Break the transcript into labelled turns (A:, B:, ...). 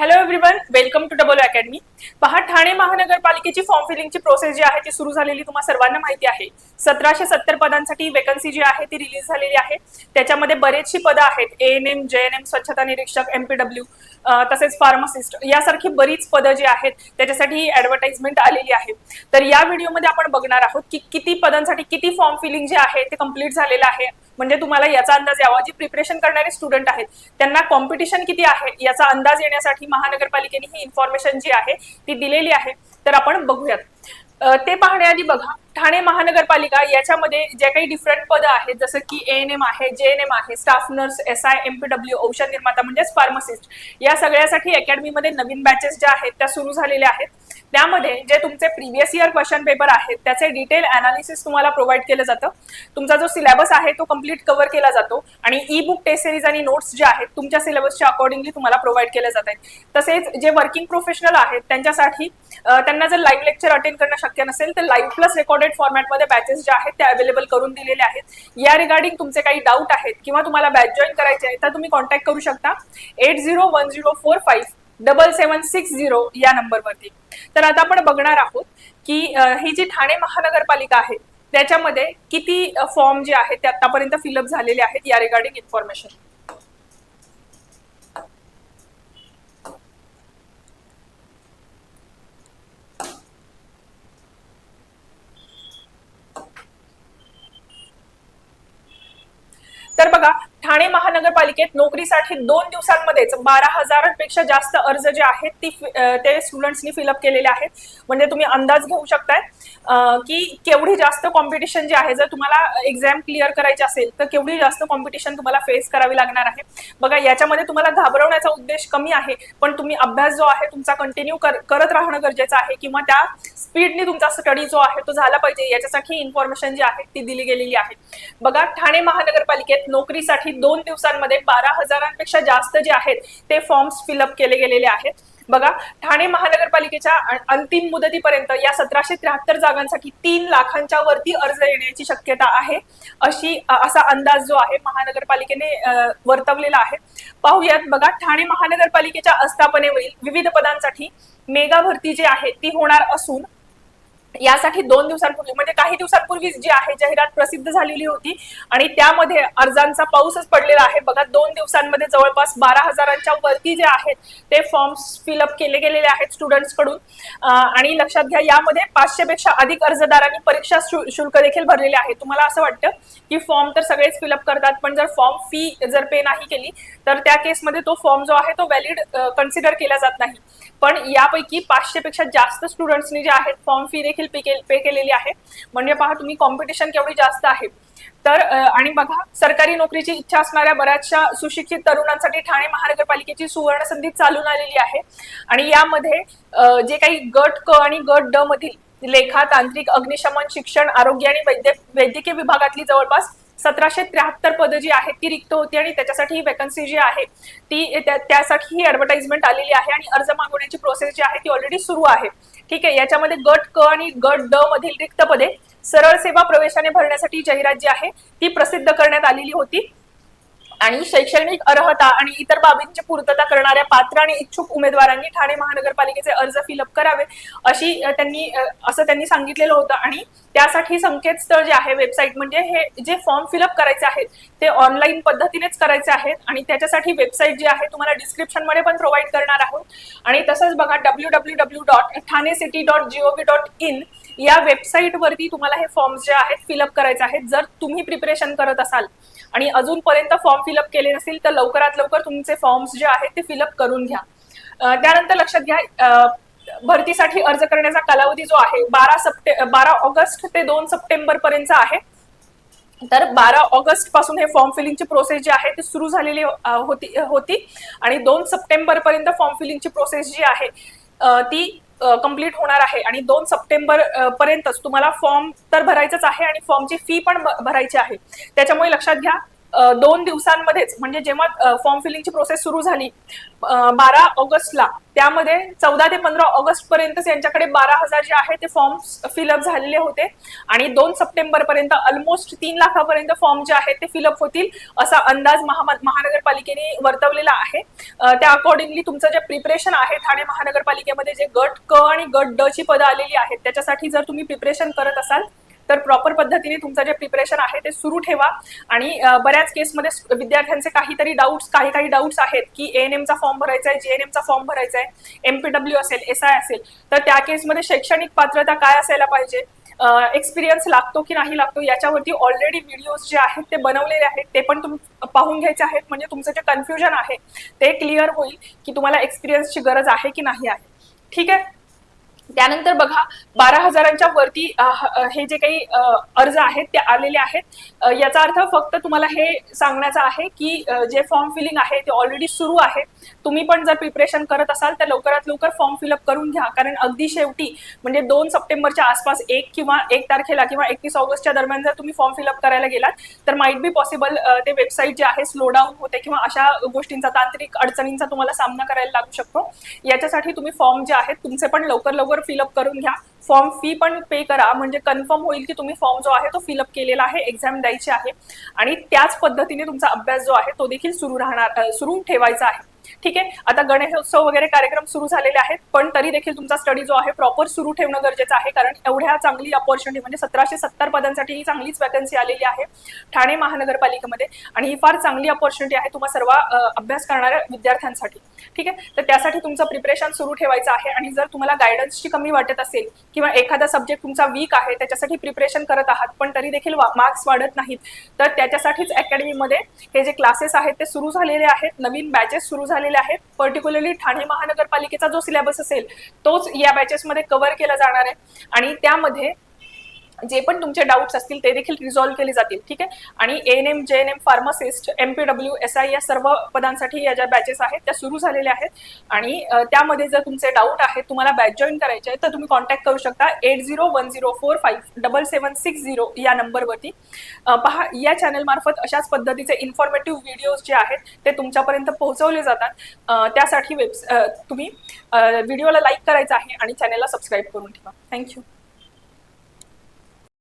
A: Hello everyone, welcome to Double Academy. पहा ठाणे महानगरपालिकेची form फिलिंगची process जी आहे ती सुरू झालेली तुम्हाला सर्वांना माहिती आहे. सतराशे सत्तर पदांसाठी वेकन्सी जी आहे ती रिलीज झालेली आहे. त्याच्यामध्ये बरेचशी पदं आहेत A N M G N M स्वच्छता निरीक्षक एमपीडब्ल्यू तसेच फार्मासिस्ट यासारखी बरीच पदं जी आहेत त्याच्यासाठी ऍडव्हर्टाइजमेंट आलेली आहे. तर या व्हिडिओमध्ये आपण बघणार आहोत की किती पदांसाठी किती फॉर्म फिलिंग जे आहे ते कंप्लीट झालेलं आहे. म्हणजे तुम्हाला याचा अंदाज यावा जी प्रिपरेशन करणारे स्टुडंट आहेत त्यांना कॉम्पिटिशन किती आहे याचा अंदाज येण्यासाठी महानगरपालिकेने ही इन्फॉर्मेशन जी आहे ती दिलेली आहे तर आपण बघूयात. ते पाहण्याआधी बघा ठाणे महानगरपालिका याच्यामध्ये जे काही डिफरंट पदं आहेत जसं की ए एन एम आहे जे एन एम आहे staff nurse S I M P W औषध निर्माता म्हणजेच फार्मसिस्ट या सगळ्यासाठी अकॅडमीमध्ये नवीन बॅचेस ज्या आहेत त्या सुरू झालेल्या आहेत. त्यामध्ये जे तुमचे प्रिव्हियस इयर क्वेश्चन पेपर आहेत त्याचे डिटेल अनालिसिस तुम्हाला प्रोव्हाइड केलं जातं. तुमचा जो सिलेबस आहे तो कंप्लीट कव्हर केला जातो आणि ई बुक टेस्ट सिरीज आणि नोट्स जे आहेत तुमच्या सिलेबसच्या अकॉर्डिंगली तुम्हाला प्रोव्हाइड केले जात आहेत. तसेच जे वर्किंग प्रोफेशनल आहेत त्यांच्यासाठी त्यांना जर लाईव्ह लेक्चर अटेंड करणं शक्य नसेल तर लाईव्ह प्लस रेकॉर्ड रेकॉर्डेड फॉर्मॅटमध्ये बॅचेस जे आहेत ते अवेलेबल करून दिलेले आहेत. या रिगार्डिंग तुमचे काही डाऊट आहेत किंवा तुम्हाला बॅच जॉईन करायचे आहे तर तुम्ही कॉन्टॅक्ट करू शकता. Eight zero one zero four five double seven six zero या नंबरवरती तर आता आपण बघणार आहोत की ही जी ठाणे महानगरपालिका आहे त्याच्यामध्ये किती फॉर्म जे आहेत ते आतापर्यंत फिलअप झालेले आहेत या रिगार्डिंग इन्फॉर्मेशन तर बघा ठाणे महानगरपालिकेत नोकरीसाठी दोन दिवसांमध्येच बारा हजारांपेक्षा जास्त अर्ज जे आहेत ती फि- ते स्टुडंट्सनी फिलअप केलेले आहेत. म्हणजे तुम्ही अंदाज घेऊ शकताय. की केवढी जास्त कॉम्पिटिशन जे आहे जर तुम्हाला एक्झाम क्लिअर करायची असेल तर केवढी जास्त कॉम्पिटिशन तुम्हाला फेस करावी लागणार आहे. बघा याच्यामध्ये तुम्हाला घाबरवण्याचा उद्देश कमी आहे पण तुम्ही अभ्यास जो आहे तुमचा कंटिन्यू करत राहणं गरजेचं आहे किंवा त्या स्पीडने तुमचा स्टडी जो आहे तो झाला पाहिजे याच्यासाठी इन्फॉर्मेशन जी आहे ती दिली गेलेली आहे. बघा ठाणे महानगरपालिकेत नोकरीसाठी दोन दिवसांमध्ये बारा हजारांपेक्षा जास्त जे आहेत ते फॉर्म्स फिलअप केले गेलेले आहेत. बघा ठाणे महानगरपालिकेच्या अंतिम मुदतीपर्यंत या सतराशे त्र्याहत्तर जागांसाठी तीन लाखांच्या वरती अर्ज येण्याची शक्यता आहे. अशी असा अंदाज जो आहे महानगरपालिकेने वर्तवलेला आहे. पाहूयात बघा ठाणे महानगरपालिकेच्या आस्थापनेवरील विविध पदांसाठी मेगा भरती जी आहे ती होणार असून यासाठी दोन दिवसांपूर्वी म्हणजे काही दिवसांपूर्वीच जी आहे जाहिरात प्रसिद्ध झालेली होती आणि त्यामध्ये अर्जांचा पाऊसच पडलेला आहे. बघा दोन दिवसांमध्ये जवळपास बारा हजारांच्या वरती जे आहेत ते फॉर्म्स फिलअप केले गेलेले आहेत स्टुडंट्सकडून. आणि लक्षात घ्या यामध्ये पाचशे पेक्षा अधिक अर्जदारांनी परीक्षा शु- शुल्क देखील भरलेले आहे. तुम्हाला असं वाटतं की फॉर्म तर सगळेच फिलअप करतात पण जर फॉर्म फी जर पे नाही केली तर त्या केसमध्ये तो फॉर्म जो आहे तो व्हॅलिड कन्सिडर केला जात नाही. पण यापैकी पाचशे पेक्षा जास्त स्टुडंट्सनी जे आहेत फॉर्म फी देखील पे पे केलेली आहे. म्हणजे पहा तुम्ही कॉम्पिटिशन केवढी जास्त आहे. तर आणि बघा सरकारी नोकरीची इच्छा असणाऱ्या बऱ्याचशा सुशिक्षित तरुणांसाठी ठाणे महानगरपालिकेची सुवर्ण संधी चालून आलेली आहे. आणि यामध्ये जे काही गट क आणि गट ड मधील लेखा तांत्रिक अग्निशमन शिक्षण आरोग्य आणि वैद्य वैद्यकीय विभागातली जवळपास सतराशे त्र्याहत्तर पदं जी आहेत ती रिक्त होती आणि त्याच्यासाठी ही वेकन्सी जी आहे ती त्या- त्यासाठी ही ऍडव्हर्टाइजमेंट आलेली आहे आणि अर्ज मागवण्याची प्रोसेस जी आहे ती ऑलरेडी सुरू आहे. ठीक आहे याच्यामध्ये गट क आणि गट ड मधील रिक्त पदे सरळ सेवा प्रवेशाने भरण्यासाठी जाहिरात जी आहे ती प्रसिद्ध करण्यात आलेली होती. आणि शैक्षणिक अर्हता आणि इतर बाबींची पूर्तता करणाऱ्या पात्र आणि इच्छुक उमेदवारांनी ठाणे महानगरपालिकेचे अर्ज फिलअप करावे अशी त्यांनी असं त्यांनी सांगितलेलं होतं. आणि त्यासाठी संकेतस्थळ जे आहे वेबसाईट म्हणजे हे जे फॉर्म फिलअप करायचे आहेत ते ऑनलाईन पद्धतीनेच करायचे आहेत. आणि त्याच्यासाठी वेबसाईट जी आहे तुम्हाला डिस्क्रिप्शनमध्ये पण प्रोव्हाइड करणार आहोत. आणि तसंच बघा W W W dot Thane city dot gov dot in या वेबसाईटवरती तुम्हाला हे फॉर्म्स जे आहेत फिलअप करायचे आहेत. जर तुम्ही प्रिपरेशन करत असाल आणि अजूनपर्यंत फॉर्म फिलअप केले नसतील तर लवकरात लवकर तुमचे फॉर्म्स जे आहेत ते फिलअप करून घ्या. त्यानंतर लक्षात घ्या भरतीसाठी अर्ज करण्याचा कालावधी जो आहे बारा सप्टे बारा ऑगस्ट ते दोन सप्टेंबर पर्यंत आहे. तर बारा ऑगस्टपासून हे फॉर्म फिलिंगची प्रोसेस जी आहे ती सुरू झालेली होती होती. आणि दोन सप्टेंबर पर्यंत फॉर्म फिलिंगची प्रोसेस जी आहे ती कंप्लीट होणार आहे. आणि दोन सप्टेंबर पर्यंतच तुम्हाला फॉर्म तर भरायचंच आहे आणि फॉर्मची फी पण भरायची आहे. त्याच्यामुळे लक्षात घ्या दोन दिवसांमध्येच म्हणजे जेव्हा फॉर्म फिलिंगची प्रोसेस सुरू झाली बारा ऑगस्टला त्यामध्ये चौदा ते पंधरा ऑगस्ट पर्यंत यांच्याकडे बारा हजार जे आहे ते फॉर्म फिलअप झालेले होते. आणि दोन सप्टेंबर पर्यंत ऑलमोस्ट तीन लाखापर्यंत फॉर्म जे आहेत ते फिलअप होतील असा अंदाज महानगरपालिकेने वर्तवलेला आहे. त्या अकॉर्डिंगली तुमचं जे प्रिपरेशन आहे ठाणे महानगरपालिकेमध्ये जे गट क आणि गट ड ची पदं आलेली आहेत त्याच्यासाठी जर तुम्ही प्रिपरेशन करत असाल तर प्रॉपर पद्धतीने तुमचं जे प्रिपरेशन आहे ते सुरू ठेवा. आणि बऱ्याच केसमध्ये विद्यार्थ्यांचे काहीतरी डाऊट्स काही काही डाऊट्स आहेत की एन एमचा फॉर्म भरायचा आहे जेएनएमचा फॉर्म भरायचा आहे एमपीडब्ल्यू असेल एस आय असेल तर त्या केसमध्ये शैक्षणिक पात्रता काय असायला पाहिजे? एक्सपिरियन्स लागतो की नाही लागतो याच्यावरती ऑलरेडी व्हिडिओज जे आहेत ते बनवलेले आहेत ते पण तुम्ही पाहून घ्यायचे आहेत. म्हणजे तुमचं जे कन्फ्युजन आहे ते क्लिअर होईल की तुम्हाला एक्सपिरियन्सची गरज आहे की नाही आहे. ठीक आहे? त्यानंतर बघा बारा हजारांच्या वरती हे जे काही अर्ज आहेत ते आलेले आहेत. याचा अर्थ फक्त तुम्हाला हे सांगण्याचा आहे की जे फॉर्म फिलिंग आहे ते ऑलरेडी सुरू आहे. तुम्ही पण जर प्रिपरेशन करत असाल तर लवकरात लवकर फॉर्म फिलअप करून घ्या. कारण अगदी शेवटी म्हणजे दोन सप्टेंबरच्या आसपास एक किंवा एक तारखेला किंवा एकतीस ऑगस्टच्या दरम्यान जर तुम्ही फॉर्म फिलअप करायला गेलात तर माईट बी पॉसिबल ते वेबसाईट जे आहे स्लो डाऊन होते किंवा अशा गोष्टींचा तांत्रिक अडचणींचा तुम्हाला सामना करायला लागू शकतो. याच्यासाठी तुम्ही फॉर्म जे आहेत तुमचे पण लवकर लवकर फिलअप करून घ्या. फॉर्म फी पण पे करा म्हणजे कन्फर्म होईल की तुम्ही फॉर्म जो आहे तो फिलअप केलेला आहे एक्झाम द्यायची आहे. आणि त्याच पद्धतीने तुमचा अभ्यास जो आहे तो देखील सुरू राहणार सुरू ठेवायचा आहे. ठीक आहे? आता गणेशोत्सव वगैरे कार्यक्रम सुरू झालेले आहेत पण तरी देखील तुमचा स्टडी जो आहे प्रॉपर सुरू ठेवणं गरजेचं आहे कारण एवढ्या चांगली अपॉर्च्युनिटी म्हणजे सतराशे सत्तर पदांसाठी ही चांगलीच वॅकन्सी आलेली आहे ठाणे महानगरपालिकेमध्ये. आणि ही फार चांगली अपॉर्च्युनिटी आहे तुम्हा सर्व अभ्यास करणाऱ्या विद्यार्थ्यांसाठी. ठीक आहे? तर त्यासाठी तुमचं प्रिपरेशन सुरू ठेवायचं आहे. आणि जर तुम्हाला गायडन्सची कमी वाटत असेल किंवा एखादा सब्जेक्ट तुमचा वीक आहे त्याच्यासाठी प्रिपरेशन करत आहात पण तरी देखील मार्क्स वाढत नाहीत तर त्याच्यासाठीच अकॅडमीमध्ये हे जे क्लासेस आहेत ते सुरू झालेले आहेत. नवीन बॅचेस सुरू झालेले आहेत. पर्टिक्युलरली ठाणे महानगरपालिकेचा जो सिलेबस असेल तोच या बॅचेसमध्ये कव्हर केला जाणार आहे. आणि त्यामध्ये जे पण तुमचे डाऊट्स असतील ते देखील रिझॉल्व्ह केले जातील ठीक आहे? आणि N M G N M pharmacist M P W S I या सर्व पदांसाठी या ज्या बॅचेस आहेत त्या सुरू झालेल्या आहेत. आणि त्यामध्ये जर तुमचे डाऊट आहेत तुम्हाला बॅच जॉईन करायचे आहे तर तुम्ही कॉन्टॅक्ट करू शकता eight zero one zero four five double seven six zero या नंबरवरती पहा या चॅनल मार्फत अशाच पद्धतीचे इन्फॉर्मेटिव्ह व्हिडिओज जे आहेत ते तुमच्यापर्यंत पोहोचवले जातात. त्यासाठी वेब तुम्ही व्हिडिओला लाईक करायचं आहे आणि चॅनलला सबस्क्राईब करून ठेवा. थँक्यू